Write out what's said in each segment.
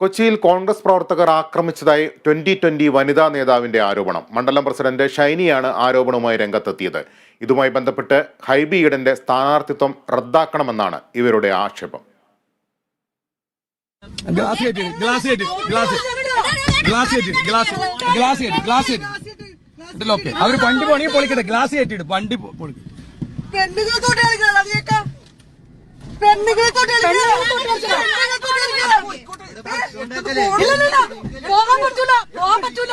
കൊച്ചിയിൽ കോൺഗ്രസ് പ്രവർത്തകർ ആക്രമിച്ചതായി twenty twenty വനിതാ നേതാവിന്റെ ആരോപണം. മണ്ഡലം പ്രസിഡന്റ് ഷൈനിയാണ് ആരോപണവുമായി രംഗത്തെത്തിയത്. ഇതുമായി ബന്ധപ്പെട്ട് ഹൈബി ഈഡന്റെ സ്ഥാനാർത്ഥിത്വം റദ്ദാക്കണമെന്നാണ് ഇവരുടെ ആക്ഷേപം. പൊളിക്കട്ടെ. ഗ്ലാസ് പൊളിക്കും. പെണ്ണുങ്ങളെ പെണ്ണുങ്ങളെ പോകാൻ പറ്റൂല. പറ്റൂല.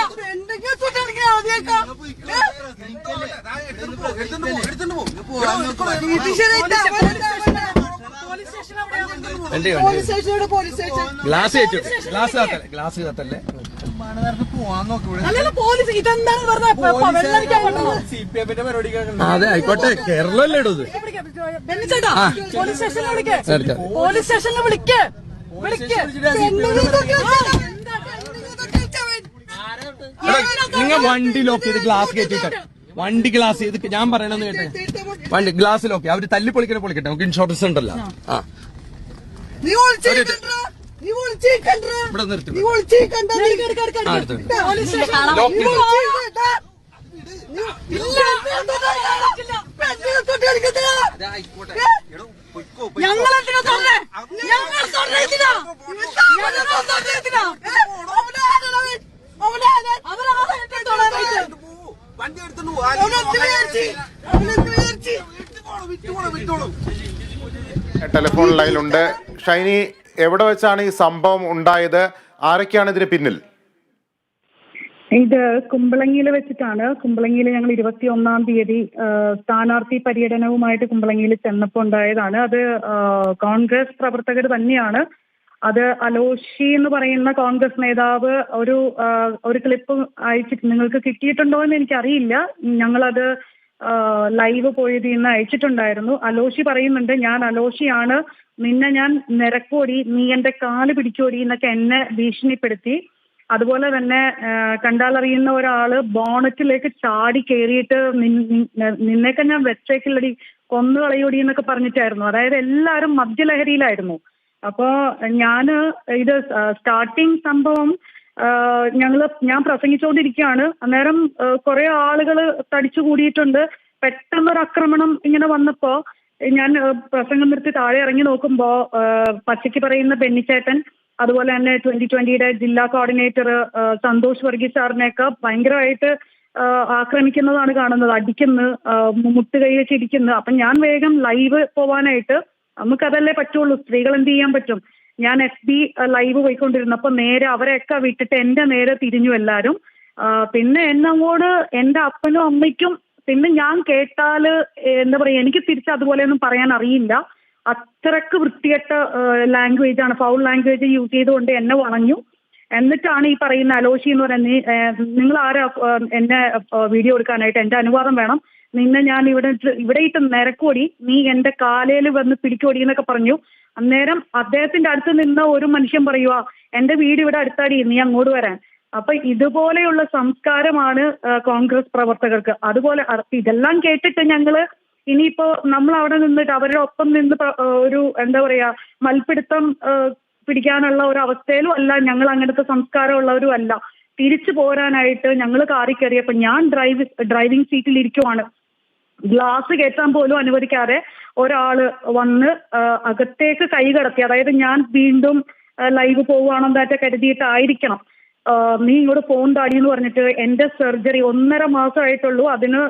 ഗ്ലാസ് ഗ്ലാസ് കത്തല്ലേ? ഗ്ലാസ് കത്തല്ലേ അതെ ആയിക്കോട്ടെ. കേരളല്ലേ ഇടത് പോലീസ് സ്റ്റേഷനിൽ വിളിക്കേ. നിങ്ങൾ വണ്ടി ലോക്ക് ചെയ്ത് ഗ്ലാസ് കയറ്റിട്ട് വണ്ടി ഗ്ലാസ് ചെയ്ത് ഞാൻ പറയണെന്ന് കേട്ടെ? വണ്ടി ഗ്ലാസ് ലോക്ക് അവർ തല്ലി പൊളിക്കണ പൊളിക്കട്ടെ. നമുക്ക് ഇൻഷുറൻസ് ഉണ്ടല്ലോ. ആ. ഇവിടെ നിർത്തി. ഞങ്ങളെന്തിനാ? ഞങ്ങൾ വിചാരിച്ച്? ടെലിഫോൺ ലൈനിലുണ്ട്. ഷൈനി എവിടെ വെച്ചാണ് ഈ സംഭവം ഉണ്ടായത്? ആരൊക്കെയാണ് ഇതിന് പിന്നിൽ? ഇത് കുമ്പളങ്ങിയിൽ വെച്ചിട്ടാണ്. കുമ്പളങ്ങിയിൽ ഞങ്ങൾ ഇരുപത്തി ഒന്നാം തീയതി സ്ഥാനാർത്ഥി പര്യടനവുമായിട്ട് കുമ്പളങ്ങിയിൽ ചെന്നപ്പോൾ ഉണ്ടായതാണ്. അത് കോൺഗ്രസ് പ്രവർത്തകർ തന്നെയാണ്. അത് അലോഷി എന്ന് പറയുന്ന കോൺഗ്രസ് നേതാവ് ഒരു ഒരു ക്ലിപ്പ് അയച്ചിട്ട് നിങ്ങൾക്ക് കിട്ടിയിട്ടുണ്ടോ എന്ന് എനിക്കറിയില്ല. ഞങ്ങളത് ലൈവ് പോയത് ഇന്ന് അയച്ചിട്ടുണ്ടായിരുന്നു. അലോഷി പറയുന്നുണ്ട് ഞാൻ അലോഷിയാണ്. നിന്നെ ഞാൻ നിരക്കോടി നീ എന്റെ കാൽ പിടിച്ചോടി എന്നൊക്കെ എന്നെ ഭീഷണിപ്പെടുത്തി. അതുപോലെ തന്നെ കണ്ടാലറിയുന്ന ഒരാൾ ബോണറ്റിലേക്ക് ചാടി കയറിയിട്ട് നിന്നേക്ക ഞാൻ വെച്ചേക്കില്ലടി കൊന്നു കളയോടി എന്നൊക്കെ പറഞ്ഞിട്ടായിരുന്നു. അതായത് എല്ലാവരും മദ്യലഹരിയിലായിരുന്നു. അപ്പോ ഞാൻ ഇത് സ്റ്റാർട്ടിങ് സംഭവം ഞങ്ങൾ ഞാൻ പ്രസംഗിച്ചുകൊണ്ടിരിക്കുകയാണ് അന്നേരം കുറെ ആളുകൾ തടിച്ചു കൂടിയിട്ടുണ്ട്. പെട്ടെന്നൊരു ആക്രമണം ഇങ്ങനെ വന്നപ്പോ ഞാൻ പ്രസംഗം നിർത്തി താഴെ ഇറങ്ങി നോക്കുമ്പോ പച്ചയ്ക്ക് പറയുന്ന ബെന്നിച്ചേട്ടൻ അതുപോലെ തന്നെ ട്വന്റി ട്വന്റിയുടെ ജില്ലാ കോർഡിനേറ്റർ സന്തോഷ് വർഗീസ് സാറിനെയൊക്കെ ഭയങ്കരമായിട്ട് ആക്രമിക്കുന്നതാണ് കാണുന്നത്. അടിക്കുന്നു മുട്ടുകൈ വെച്ച് ഇരിക്കുന്നു അപ്പൊ ഞാൻ വേഗം ലൈവ് പോവാനായിട്ട് നമുക്കതല്ലേ പറ്റുള്ളൂ. സ്ത്രീകൾ എന്ത് ചെയ്യാൻ പറ്റും? ഞാൻ എഫ് ബി ലൈവ് പോയിക്കൊണ്ടിരുന്നപ്പോ നേരെ അവരെയൊക്കെ വിട്ടിട്ട് എന്റെ നേരെ തിരിഞ്ഞു എല്ലാരും. പിന്നെ എന്നങ്ങോട് എന്റെ അപ്പനും അമ്മയ്ക്കും പിന്നെ ഞാൻ കേട്ടാൽ എന്താ പറയാ എനിക്ക് തിരിച്ച് അതുപോലെ ഒന്നും പറയാൻ അറിയില്ല. അത്രയ്ക്ക് വൃത്തികെട്ട ലാംഗ്വേജ് ആണ്. ഫൗൾ ലാംഗ്വേജ് യൂസ് ചെയ്തുകൊണ്ട് എന്നെ വളഞ്ഞു. എന്നിട്ടാണ് ഈ പറയുന്ന അലോഷി എന്ന് പറയുന്നത് നിങ്ങൾ ആരാ എന്നെ വീഡിയോ എടുക്കാനായിട്ട്? എന്റെ അനുവാദം വേണം. നിന്നെ ഞാൻ ഇവിടെ ഇവിടെ ഇട്ട് നിരക്കോടി നീ എന്റെ കാലയിൽ വന്ന് പിടിക്കോടി എന്നൊക്കെ പറഞ്ഞു. അന്നേരം അദ്ദേഹത്തിന്റെ അടുത്ത് നിന്ന ഒരു മനുഷ്യൻ പറയുക എന്റെ വീട് ഇവിടെ അടുത്താടി നീ അങ്ങോട്ട് വരാൻ. അപ്പൊ ഇതുപോലെയുള്ള സംസ്കാരമാണ് കോൺഗ്രസ് പ്രവർത്തകർക്ക്. അതുപോലെ ഇതെല്ലാം കേട്ടിട്ട് ഞങ്ങൾ ഇനിയിപ്പോ നമ്മൾ അവിടെ നിന്നിട്ട് അവരുടെ ഒപ്പം നിന്ന് ഒരു എന്താ പറയാ മൽപിടുത്തം പിടിക്കാനുള്ള ഒരു അവസ്ഥയിലും അല്ല ഞങ്ങൾ അങ്ങനത്തെ സംസ്കാരമുള്ളവരും അല്ല. തിരിച്ചു പോരാനായിട്ട് ഞങ്ങൾ കാറി കയറിയപ്പോ ഞാൻ ഡ്രൈവ് ഡ്രൈവിംഗ് സീറ്റിൽ ഇരിക്കുവാണ് ഗ്ലാസ് കയറ്റാൻ പോലും അനുവദിക്കാതെ ഒരാൾ വന്ന് അകത്തേക്ക് കൈ കടത്തി അതായത് ഞാൻ വീണ്ടും ലൈവ് പോവുകയാണെന്നൊക്കെ കരുതിയിട്ടായിരിക്കണം. നീ ഇങ്ങോട്ട് താടി എന്ന് പറഞ്ഞിട്ട് എന്റെ സർജറി ഒന്നര മാസമായിട്ടുള്ളൂ. അതിന്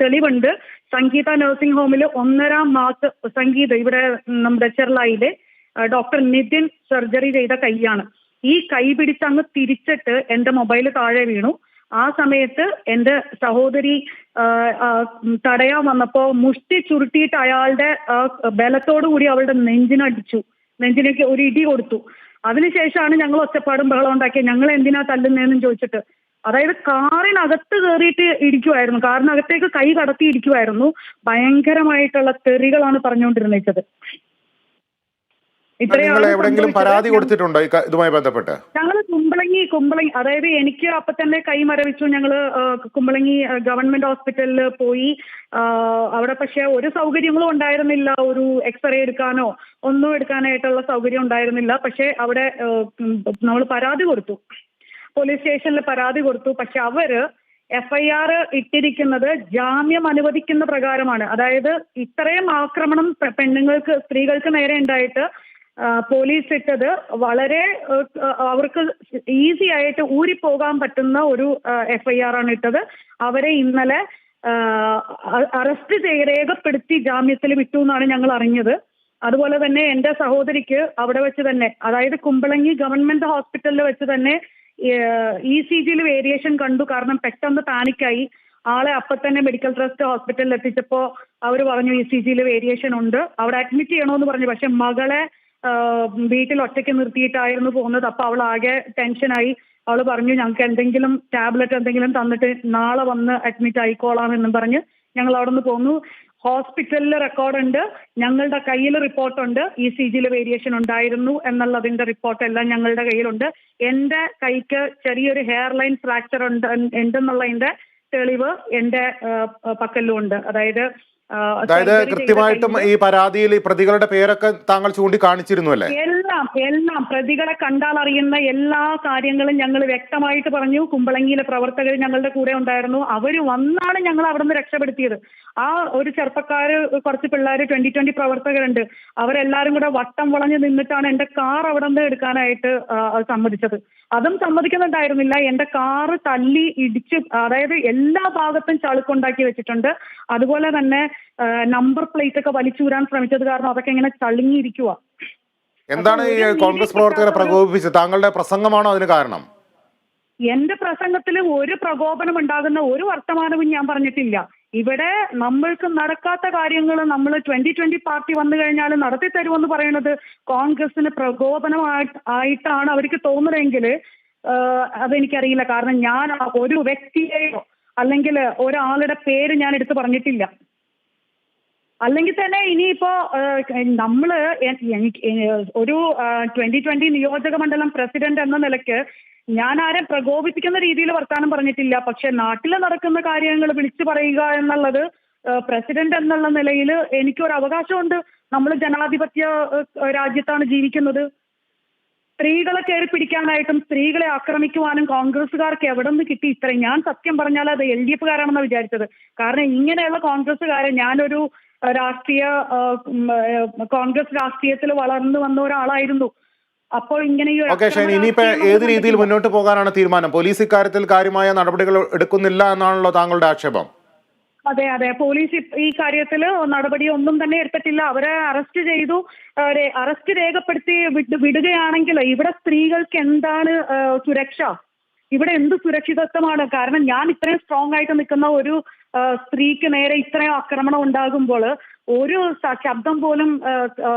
തെളിവുണ്ട്. സംഗീത നഴ്സിംഗ് ഹോമിൽ ഒന്നര മാസം സംഗീത ഇവിടെ നമ്മുടെ ചെർലായിലെ ഡോക്ടർ നിതിൻ സർജറി ചെയ്ത കൈയാണ്. ഈ കൈ പിടിച്ച് അങ്ങ് തിരിച്ചിട്ട് എന്റെ മൊബൈൽ താഴെ വീണു. ആ സമയത്ത് എന്റെ സഹോദരി തടയാൻ വന്നപ്പോ മുഷ്ടി ചുരുട്ടിയിട്ട് അയാളുടെ ബലത്തോടു കൂടി അവളുടെ നെഞ്ചിനടിച്ചു. നെഞ്ചിലേക്ക് ഒരു ഇടി കൊടുത്തു. അതിനുശേഷമാണ് ഞങ്ങൾ ഒച്ചപ്പാടും ബഹളം ഉണ്ടാക്കി ഞങ്ങൾ എന്തിനാ തല്ലുന്നതെന്നും ചോദിച്ചിട്ട്. അതായത് കാറിനകത്ത് കയറിയിട്ട് ഇരിക്കുമായിരുന്നു കാറിനകത്തേക്ക് കൈ കടത്തി ഇരിക്കുമായിരുന്നു ഭയങ്കരമായിട്ടുള്ള തെറികളാണ് പറഞ്ഞുകൊണ്ടിരുന്നത് നിങ്ങൾ എവിടെയെങ്കിലും പരാതി കൊടുത്തിട്ടുണ്ടോ ഇതുമായി ബന്ധപ്പെട്ട്? ഞങ്ങൾ കുമ്പളങ്ങി കുമ്പളങ്ങി കുമ്പളങ്ങി അതായത് എനിക്ക് അപ്പൊ തന്നെ കൈ മരവിച്ചു. ഞങ്ങൾ കുമ്പളങ്ങി ഗവൺമെന്റ് ഹോസ്പിറ്റലിൽ പോയി. അവിടെ പക്ഷെ ഒരു സൗകര്യങ്ങളും ഉണ്ടായിരുന്നില്ല. ഒരു എക്സ്റേ എടുക്കാനോ ഒന്നും എടുക്കാനായിട്ടുള്ള സൗകര്യം ഉണ്ടായിരുന്നില്ല. പക്ഷെ അവിടെ നമ്മൾ പരാതി കൊടുത്തു. പോലീസ് സ്റ്റേഷനിൽ പരാതി കൊടുത്തു. പക്ഷെ അവർ എഫ്ഐആർ ഇട്ടിരിക്കുന്നത് ജാമ്യം അനുവദിക്കുന്ന പ്രകാരമാണ്. അതായത് ഇത്രയും ആക്രമണം പെണ്ണുങ്ങൾക്ക് സ്ത്രീകൾക്ക് നേരെ ഉണ്ടായിട്ട് പോലീസ് ഇട്ടത് വളരെ അവർക്ക് ഈസി ആയിട്ട് ഊരിപ്പോകാൻ പറ്റുന്ന ഒരു എഫ്ഐആർ ആണ് ഇട്ടത്. അവരെ ഇന്നലെ അറസ്റ്റ് രേഖപ്പെടുത്തി ജാമ്യത്തിൽ വിട്ടു എന്നാണ് ഞങ്ങൾ അറിഞ്ഞത്. അതുപോലെ തന്നെ എന്റെ സഹോദരിക്ക് അവിടെ വെച്ച് തന്നെ അതായത് കുമ്പളങ്ങി ഗവൺമെന്റ് ഹോസ്പിറ്റലിൽ വെച്ച് തന്നെ ഇ സി ജിയിൽ വേരിയേഷൻ കണ്ടു. കാരണം പെട്ടെന്ന് പാനിക്കായി. ആളെ അപ്പൊ തന്നെ മെഡിക്കൽ ട്രസ്റ്റ് ഹോസ്പിറ്റലിൽ എത്തിച്ചപ്പോ അവർ പറഞ്ഞു ഇ സി ജിയിൽ വേരിയേഷൻ ഉണ്ട്. അവിടെ അഡ്മിറ്റ് ചെയ്യണമെന്ന് പറഞ്ഞു. പക്ഷെ മകളെ വീട്ടിൽ ഒറ്റയ്ക്ക് നിർത്തിയിട്ടായിരുന്നു പോകുന്നത്. അപ്പൊ അവൾ ആകെ ടെൻഷനായി. അവൾ പറഞ്ഞു ഞങ്ങൾക്ക് എന്തെങ്കിലും ടാബ്ലറ്റ് എന്തെങ്കിലും തന്നിട്ട് നാളെ വന്ന് അഡ്മിറ്റ് ആയിക്കോളാം എന്നും പറഞ്ഞ് ഞങ്ങൾ അവിടെ നിന്ന് പോന്നു. ഹോസ്പിറ്റലിൽ റെക്കോർഡുണ്ട് ഞങ്ങളുടെ കയ്യിൽ റിപ്പോർട്ടുണ്ട് ഇ സി ജിയിൽ വേരിയേഷൻ ഉണ്ടായിരുന്നു എന്നുള്ളതിന്റെ റിപ്പോർട്ട് എല്ലാം ഞങ്ങളുടെ കയ്യിലുണ്ട്. എന്റെ കൈക്ക് ചെറിയൊരു ഹെയർ ലൈൻ ഫ്രാക്ചർ ഉണ്ട് ഉണ്ടെന്നുള്ളതിന്റെ തെളിവ് എന്റെ പക്കലും ഉണ്ട് അതായത് അതായത് കൃത്യമായിട്ടും ഈ പരാതിയിൽ ഈ പ്രതികളുടെ പേരൊക്കെ താങ്കൾ ചൂണ്ടിക്കാണിച്ചിരുന്നു അല്ലേ? എല്ലാം എല്ലാം പ്രതികളെ കണ്ടാൽ അറിയുന്ന എല്ലാ കാര്യങ്ങളും ഞങ്ങൾ വ്യക്തമായിട്ട് പറഞ്ഞു. കുമ്പളങ്ങിയിലെ പ്രവർത്തകർ ഞങ്ങളുടെ കൂടെ ഉണ്ടായിരുന്നു. അവർ വന്നാണ് ഞങ്ങൾ അവിടെ നിന്ന് രക്ഷപ്പെടുത്തിയത്. ആ ഒരു ചെറുപ്പക്കാര് കുറച്ച് പിള്ളേർ ട്വന്റി ട്വന്റി പ്രവർത്തകരുണ്ട്. അവരെല്ലാരും കൂടെ വട്ടം വളഞ്ഞ് നിന്നിട്ടാണ് എന്റെ കാർ അവിടെ നിന്ന് എടുക്കാനായിട്ട് സമ്മതിച്ചത്. അതും സമ്മതിക്കുന്നുണ്ടായിരുന്നില്ല. എന്റെ കാറ് തല്ലി ഇടിച്ച് അതായത് എല്ലാ ഭാഗത്തും ചളുക്കുണ്ടാക്കി വെച്ചിട്ടുണ്ട്. അതുപോലെ തന്നെ നമ്പർ പ്ലേറ്റ് ഒക്കെ വലിച്ചൂരാൻ ശ്രമിച്ചത് കാരണം അതൊക്കെ ഇങ്ങനെ ചളുങ്ങിയിരിക്കുക എന്താണ് ഈ കോൺഗ്രസ് പ്രവർത്തകരെ പ്രകോപിപ്പിച്ചത്? താങ്കളുടെ പ്രസംഗമാണോ അതിന് കാരണം? എന്റെ പ്രസംഗത്തിൽ ഒരു പ്രകോപനം ഉണ്ടാകുന്ന ഒരു വർത്തമാനവും ഞാൻ പറഞ്ഞിട്ടില്ല. ഇവിടെ നമ്മൾക്ക് നടക്കാത്ത കാര്യങ്ങൾ നമ്മൾ ട്വന്റി ട്വന്റി പാർട്ടി വന്നു കഴിഞ്ഞാൽ നടത്തി തരുമെന്ന് പറയുന്നത് കോൺഗ്രസിന് പ്രകോപനമായിട്ട് ആയിട്ടാണ് അവർക്ക് തോന്നുന്നതെങ്കിൽ അതെനിക്കറിയില്ല. കാരണം ഞാൻ ഒരു വ്യക്തിയെയോ അല്ലെങ്കിൽ ഒരാളുടെ പേര് ഞാൻ എടുത്തു പറഞ്ഞിട്ടില്ല. അല്ലെങ്കിൽ തന്നെ ഇനിയിപ്പോ നമ്മൾ ഒരു ട്വന്റി ട്വന്റി നിയോജക മണ്ഡലം പ്രസിഡന്റ് എന്ന നിലയ്ക്ക് ഞാൻ ആരെ പ്രകോപിപ്പിക്കുന്ന രീതിയിൽ വർത്താനം പറഞ്ഞിട്ടില്ല. പക്ഷെ നാട്ടിൽ നടക്കുന്ന കാര്യങ്ങൾ വിളിച്ചു പറയുക എന്നുള്ളത് പ്രസിഡന്റ് എന്നുള്ള നിലയിൽ എനിക്കൊരു അവകാശമുണ്ട്. നമ്മൾ ജനാധിപത്യ രാജ്യത്താണ് ജീവിക്കുന്നത്. സ്ത്രീകളെ കയറി പിടിക്കാനായിട്ടും സ്ത്രീകളെ ആക്രമിക്കുവാനും കോൺഗ്രസ്സുകാർക്ക് എവിടെ നിന്ന് കിട്ടി ഇത്രയും? ഞാൻ സത്യം പറഞ്ഞാൽ അത് എൽ ഡി എഫുകാരാണെന്ന് വിചാരിച്ചത്. കാരണം ഇങ്ങനെയുള്ള കോൺഗ്രസ്സുകാരെ ഞാനൊരു രാഷ്ട്രീയ കോൺഗ്രസ് രാഷ്ട്രീയത്തിൽ വളർന്നു വന്ന ഒരാളായിരുന്നു. അപ്പോൾ ഇങ്ങനെ ഇനിയിപ്പോ ഏത് രീതിയിൽ മുന്നോട്ട് പോകാനാണ് തീരുമാനം? പോലീസ് ഇക്കാര്യത്തിൽ കാര്യമായ നടപടികൾ എടുക്കുന്നില്ല എന്നാണല്ലോ താങ്കളുടെ ആക്ഷേപം. അതെ അതെ. പോലീസ് ഈ കാര്യത്തിൽ നടപടി ഒന്നും തന്നെ എടുത്തിട്ടില്ല അവരെ അറസ്റ്റ് ചെയ്തു. അറസ്റ്റ് രേഖപ്പെടുത്തി വിട്- വിടുകയാണെങ്കിൽ ഇവിടെ സ്ത്രീകൾക്ക് എന്താണ് സുരക്ഷ? ഇവിടെ എന്ത് സുരക്ഷിതത്വമാണ്? കാരണം ഞാൻ ഇത്രയും സ്ട്രോങ് ആയിട്ട് നിൽക്കുന്ന ഒരു സ്ത്രീക്ക് നേരെ ഇത്രയും ആക്രമണം ഉണ്ടാകുമ്പോൾ ഒരു ശബ്ദം പോലും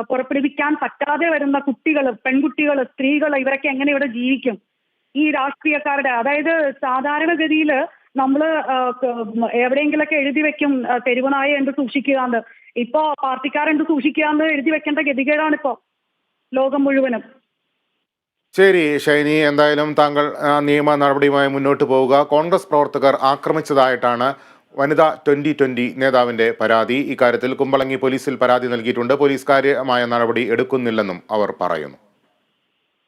പുറപ്പെടുവിക്കാൻ പറ്റാതെ വരുന്ന കുട്ടികൾ പെൺകുട്ടികൾ സ്ത്രീകൾ ഇവരൊക്കെ എങ്ങനെ ഇവിടെ ജീവിക്കും? ഈ രാഷ്ട്രീയക്കാരുടെ അതായത് സാധാരണഗതിയിൽ ക- എവിടെയെങ്കിലൊക്കെ എഴുതി വെക്കും തെരുവനായ എന്ത് സൂക്ഷിക്കുക എന്ന് ഇപ്പോ പാർട്ടിക്കാരെന്ത് സൂക്ഷിക്കുക എന്ന് എഴുതി വെക്കേണ്ട ഗതികേടാണ് ഇപ്പോ ലോകം മുഴുവനും. ശരി ഷൈനി എന്തായാലും താങ്കൾ നിയമ നടപടിയുമായി മുന്നോട്ട് പോവുക. കോൺഗ്രസ് പ്രവർത്തകർ ആക്രമിച്ചതായിട്ടാണ് വനിതാ ട്വന്റി ട്വന്റി നേതാവിന്റെ പരാതി. ഇക്കാര്യത്തിൽ കുമ്പളങ്ങി പോലീസിൽ പരാതി നൽകിയിട്ടുണ്ട്. പോലീസ് കാര്യമായ നടപടി എടുക്കുന്നില്ലെന്നും അവർ പറയുന്നു.